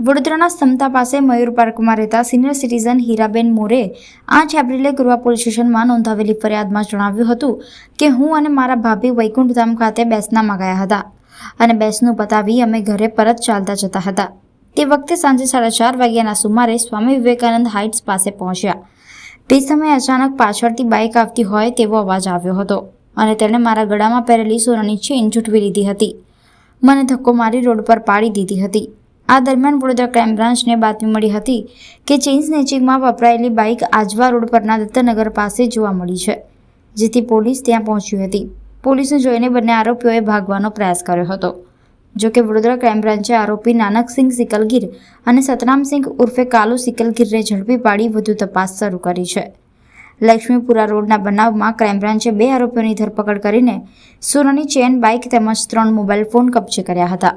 વડોદરાના સમતા પાસે મયુર પાર્કમાં રહેતા સિનિયર સિટીઝન હીરાબેન મોરે આઠ એપ્રિલે ગૃહ પોલીસ સ્ટેશનમાં નોંધાવેલી ફરિયાદમાં જણાવ્યું હતું કે હું અને મારા ભાભી વૈકુંઠધામ ખાતે બેસનામાં ગયા હતા અને બેસનું પતાવી અમે ઘરે પરત ચાલતા જતા હતા. તે વખતે સાંજે સાડા ચાર વાગ્યાના સુમારે સ્વામી વિવેકાનંદ હાઇટ્સ પાસે પહોંચ્યા. તે સમયે અચાનક પાછળથી બાઇક આવતી હોય તેવો અવાજ આવ્યો હતો અને તેણે મારા ગળામાં પહેરેલી સોનાની ચેઇન ઝૂંટવી લીધી હતી. મને ધક્કો મારી રોડ પર પાડી દીધી હતી. આ દરમિયાન વડોદરા ક્રાઇમ બ્રાન્ચને બાતમી મળી હતી કે ચેઇન સ્નેચિંગમાં વપરાયેલી બાઇક આજવા રોડ પરના દત્તનગર પાસે જોવા મળી છે, જેથી પોલીસ ત્યાં પહોંચી હતી. પોલીસને જોઈને બંને આરોપીઓએ ભાગવાનો પ્રયાસ કર્યો હતો. જો કે વડોદરા ક્રાઇમ બ્રાન્ચે આરોપી નાનકસિંહ સિકલગીર અને સતરામસિંહ ઉર્ફે કાલુ સિકલગીરને ઝડપી પાડી વધુ તપાસ શરૂ કરી છે. લક્ષ્મીપુરા રોડના બનાવમાં ક્રાઇમ બ્રાન્ચે બે આરોપીઓની ધરપકડ કરીને સોનાની ચેન, બાઇક તેમજ ત્રણ મોબાઈલ ફોન કબજે કર્યા હતા.